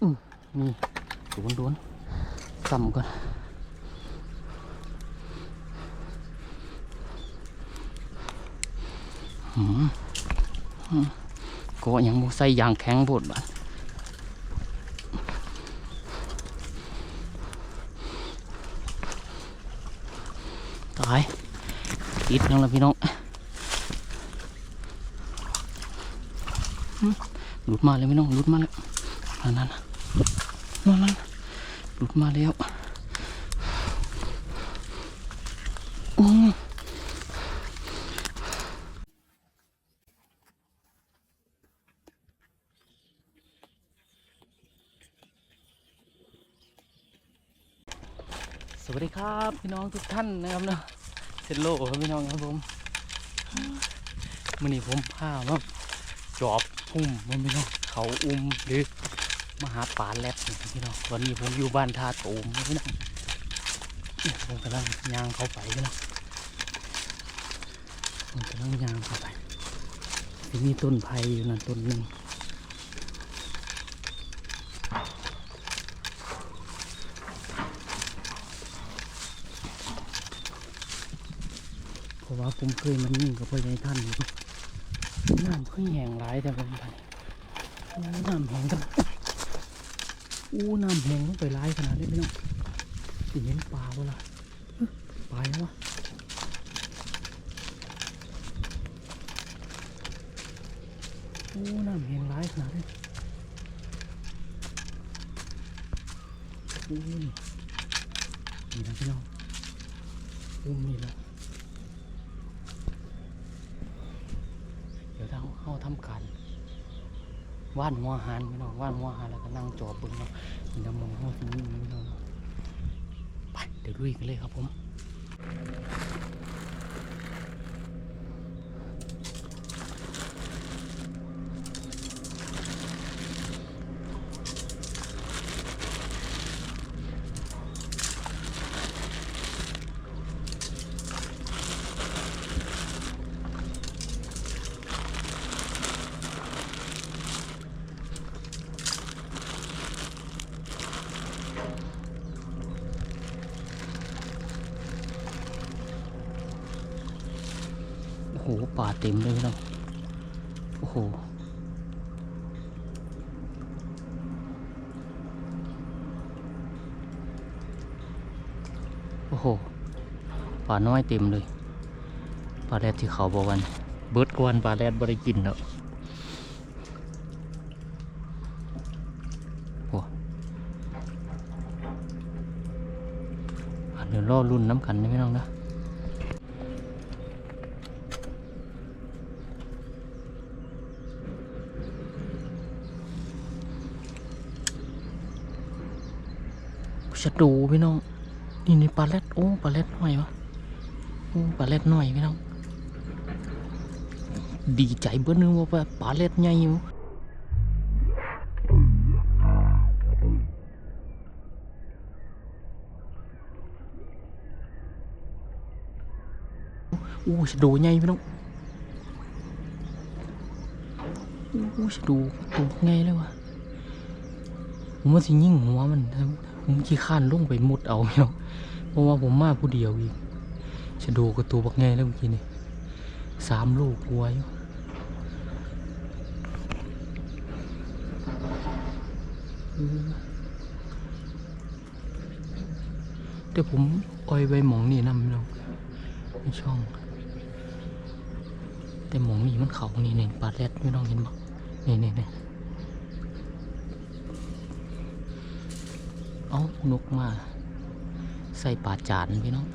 นี่โดนโดนซ้ำก่อนก็ยังบ่ใส่ยางแข็งโพดบ้าดตายติดยังละพี่น้องหลุดมาเลยพี่น้องหลุดมาแล้วนั่นนั่น นั่นนั่นหลุดมาแล้วอืมสวัสดีครับพี่น้องทุกท่านนะครับเนาะเซนโลครับพี่น้องครับผมมื่อนี้ผมพามาจอบพุ่มมันพี่น้องเขาอุ้มหรือ มาหาปลาแรดนี่พี่น้องวันนี้ผมอยู่บ้านท่าตูมพี่น้องเนี่ยผมกำลังย่างเขาไปพี่น้องผมกำลังย่างเขาไปที่มีต้นไผ่อยู่นั่นต้นหนึ่งเพราะว่าผมเคยมันยิ่งกับพ่อใหญ่ท่านอยู่น้ำขึ้นแห้งหลายแต่ผมไปน้ำแห้งกัน อู้น้ำแห้งลงไปหลายขนาดนี้พี่น้องสิเห็นปลาบ่ล่ะปลาแล้ววะอู้น้ำแห้งหลายขนาดนี้อู้นี่นี่นะพี่น้องอุ้มนี่แหละเดี๋ยวเราเข้าทำการ ว่านหัวหันพี่น้องว่านหัวหันแล้วก็นั่งจอบเบึงเนาะเดี๋ยวมองเข้าที่นี่พี่น้องไปเดี๋ยวลุยกันเลยครับผม โอ้โหป่าเต็มเลยพี่น้องโอ้โหโอ้โหป่าน้อยเต็มเลยปลาแรดที่เขาบอกวันเบิร์ดกวนปลาแรดบ่ได้กินแล้วโอ้อะเดี๋ยวรอรุ่นน้ำกันนะพี่น้องนะ ชะดูพี่น้อง นี่นี่ปลาเล็ดโอ้ปลาเล็ดหน่อยวะโอ้ปลาเล็ดหน่อยพี่น้อง ดีใจเบิ้นึงว่าปลาเล็ดใหญ่อยู่โอ้ชะดูใหญ่พี่น้องโอ้ชะดูตัวใหญ่เลยวะผมว่าสิยิ่งหัวมันครับ ผมขี้ข้านลงไปมุดเอาพี่น้องเพราะว่าผมมาผู้เดียวอีกชะโดกับตัวบักไงแล้วเมื่อกี้นี่สามลูกวัวอยู่เออเดี๋ยวผมอ้อยไปหมองนี่นำพี่น้องในช่อง แต่หมองนี่มันเขานี่นี่ปลาแรดพี่น้องเห็นบ่นี่นี่นี่ เอานกมา ใส่ป่าจานพี่น้อง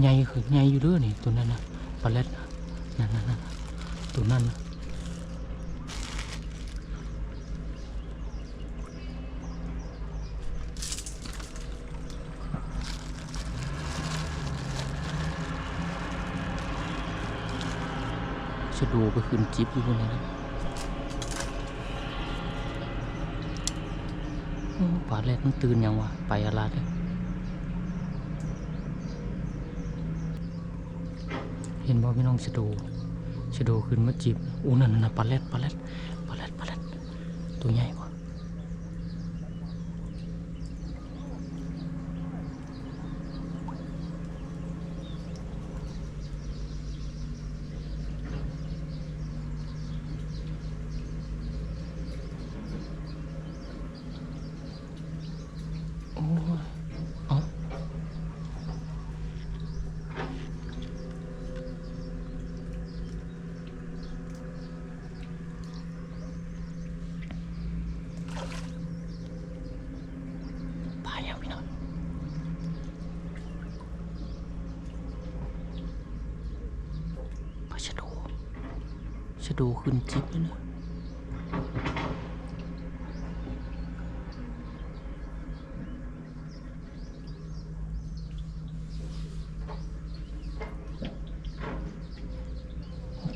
ใหญ่คือใหญ่อยู่ด้วยนี่ตัวนั้นนะปลาเล็ดนั่นนตัวนั้นนะชะดูไปขึ้นจิ๊บอยู่คนนี้นะปลาเล็ดมันตื่นยังวะไปอะไรเย เห็นบ่พี่น้องชะดูชะดูขึ้นมาจีบอู้นั่นน่ะปลาเล็ดปลาเล็ดปลาเล็ดปลาเล็ดตัวใหญ่กว่า โอ้ยเอ้าปลายังพี่น้องปลาชะโด ชะโดขึ้นจิ๊บเลยนะ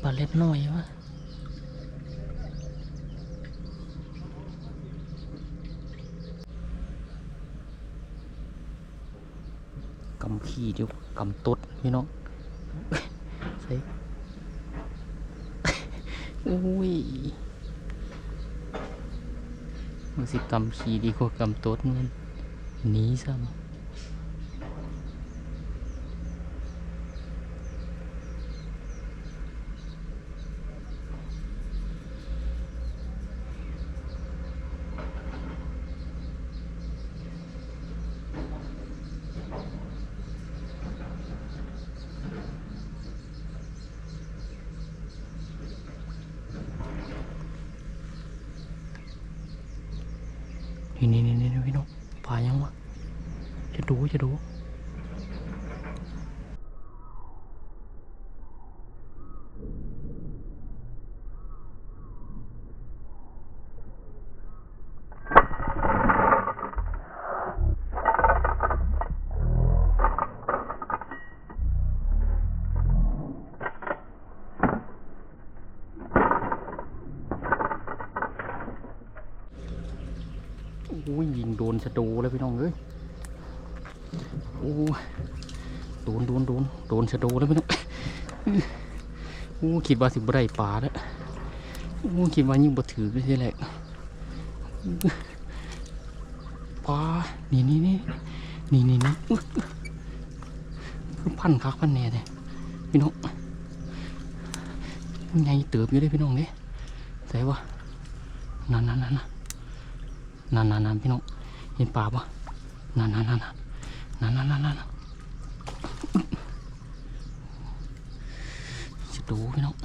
ปลาเล็ดน้อยวะกำขี้เดียวกำตดพี่น้อง ใส่ อุ้ยมันสิกำขี่ดีกว่ากำตดมันหนีซ้ำ นี่นี่นี่นี่พี่น้องปลายังวะจะดูจะดูโอ้ยยิงโดนจะดูแล้วพี่น้องเอ้ยโอ้โดนโดนโดนโดนจะดูแล้วพี่น้องโอ้คิดว่าสิบได้ปลาแล้วโอ้คิดว่ายิ่งบ่ถือก็ใช่แหละปลานี่นี่นี่นี่นี่นี่คือพันคักพันแน่เลยพี่น้องไงเติบอยู่เลยพี่น้องเนี่ยใส่วะนั่นนั่นนั่น นั่นนั่นพี่น้องเห็นปลาปะนั่นนั่นนั่นนั่นนั่นนั่นจะดูพี่น้อง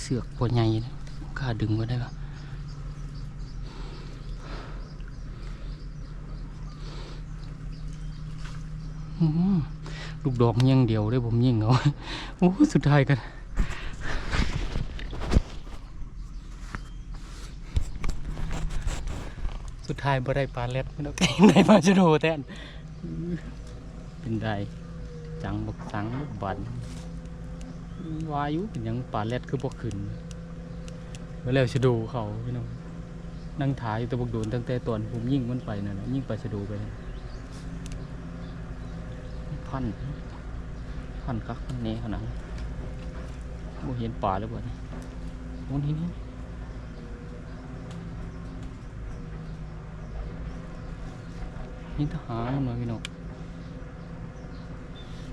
เสือกปวดใหญ่นะกล้าดึงไว้ได้ปะลูกดอกยิงเดียวได้ผมยิ่งเอาโอ้สุดท้ายกัน สุด ท้ายบ่ได้ปลาเล็ดไม่ต้องได้ปลาชะโดแทนเป็นไรจังบกสังบกบันวายุเป็นยังปลาเล็ดคือบ่ขึ้นเมื่อแล้วชะโดเขาพี่น้องนั่งถ่ายอยู่ตะบกโดนตั้งแต่ตอนผมยิ่งมันไปนั่นนะยิ่งปลาชะโดไปนั่นพันพันคักพันเน่ขนาดนั้นบ่เห็นปลาเลยบ่เนี่ยโอ้นี่ นี่นี่ทหารหน่อยพี่น้อง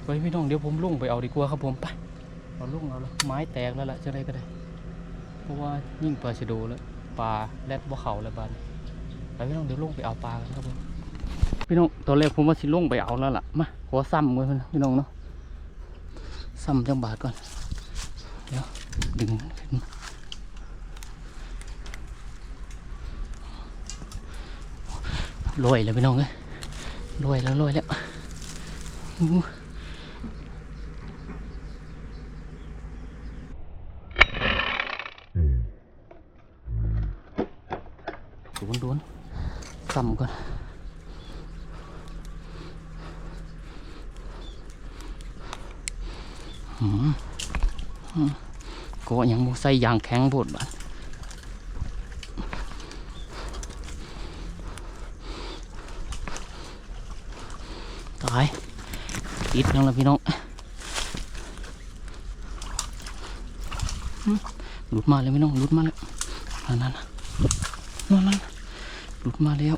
ไปพี่น้องเดี๋ยวผมลุ่งไปเอาดีกว่าครับผมไปเอาลุ่งเอาละไม้แตกแล้วล่ะจะได้ก็ได้ เพราะว่ายิ่งปลาชะโดแล้วปลาแรดบ่เขาแล้วบ้านไปพี่น้องเดี๋ยวลุ่งไปเอาปลากันครับผมพี่น้องตอนแรกผมว่าสิลุ่งไปเอาแล้วล่ะมาขอซ้ำมือนะพี่น้องเนาะซ้ำจังบาทก่อนเดี๋ยวดึงขึ้นมาลอยแล้วพี่น้องเอ้ย รวยแล้วรวยแล้วอู้โดนโดนซ้ำก่อนหืมหืมก็ยังบ่ใส่ยางแข็งโพดบาดายติดยังละพี่น้องหลุดมาเลยพี่น้องหลุดมาแล้วนั่นนั่นนั่นนั่นหลุดมาแล้ว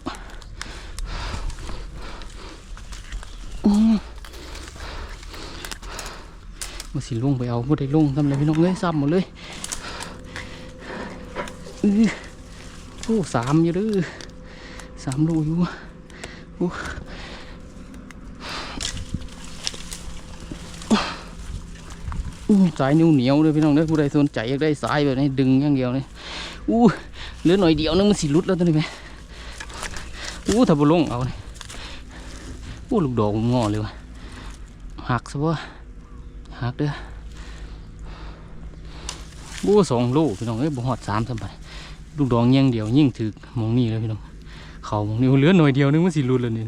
อืมมาสิลงไปเอาบ่ได้ลงทำอะไรพี่น้องเลยซ้ำหมดเลยอือโอ้สามอยู่เด้อสามโลอยู่โอ้ สายนิ้วเหนียวเลยพี่น้องเด้อผู้ใดสนใจอยากได้สายแบบนี้ดึงอย่างเดียวเลยอู้เหลือหน่อยเดียวนึงมันสิหลุดแล้วตัวนี้ไหมอู้ถ้าบ่ลงเอาเลยอู้ลูกดอกมันงอเลยวะหักซะบ่หักเด้อบู้สองลูกพี่น้องเอ้ยบ่ฮอดสามสบายลูกดองย่งเดียวยิ่งถึกหมองนี่เลยพี่น้องเขาหมองนี่เหลือหน่อยเดียวนึงมันสิรุดแล้วนี่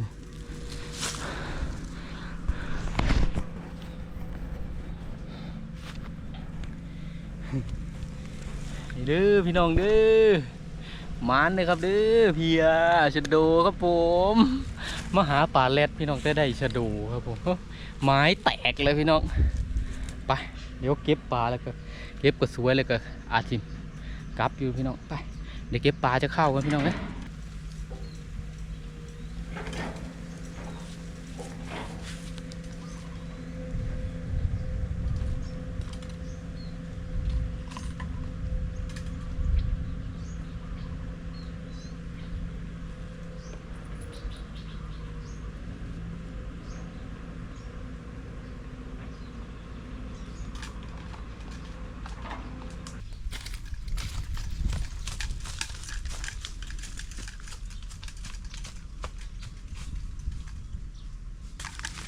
เด้อพี่น้องเด้อมานเลยครับเด้อเพียชะโดครับผมมาหาป่าแรดพี่น้องได้ได้ชะโดครับผมไม้แตกเลยพี่น้องไปเดี๋ยวเก็บปลาแล้วก็เก็บก็สวยแล้วก็อาชิมกลับอยู่พี่น้องไปเดี๋ยวเก็บปลาจะเข้ากันพี่น้องเล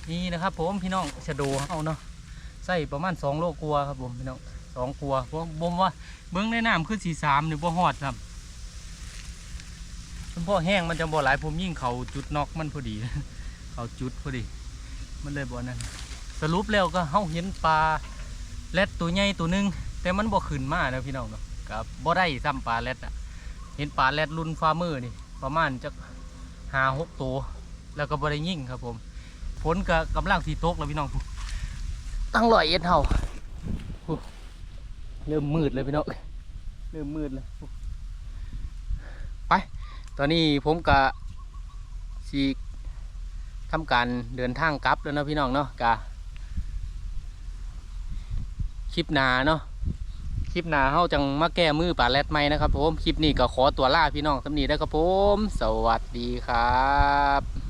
นี่นะครับ ผมพี่น้องชะโดเอาเนาะใส่ประมาณสองโลกลัวครับผมพี่น้องสองกลัวเพราะบ่มว่าเบิ้องในน้ำคือสีสามนี่บ่ฮอดครับคุณพ่อแห้งมันจะบ่หลายผมยิ่งเขาจุดนอกมันพอดี เขาจุดพอดี มันเลยบ่นั่นสรุปแล้วก็เฮาเห็นปลาแรดตัวใหญ่ตัวหนึง แต่มันบ่ขึ้นมานะพี่น้องเนาะกับบ่ได้ซ้ำปลาแรดอะ เห็นปลาแรดรุ่นฟาร์มเมอร์นี่ ประมาณจะหาหกตัว แล้วก็บ่ได้ยิ่งครับผม ฝนก็กำลังสีตกแล้วพี่น้องตั้งลอยเอ็ดเฮาโอ้เริ่มมืดเลยพี่น้องเริ่มมืดแล้วไป ตอนนี้ผมกะสีทำการเดินทางกลับแล้วนะพี่น้องเนาะกะคลิปหนาเนาะคลิปหนาเฮาจังมาแก้มือป่าแรดไม้นะครับผม คลิปนี้ก็ขอตัวลาพี่น้องสำนีได้อครับผม สวัสดีครับ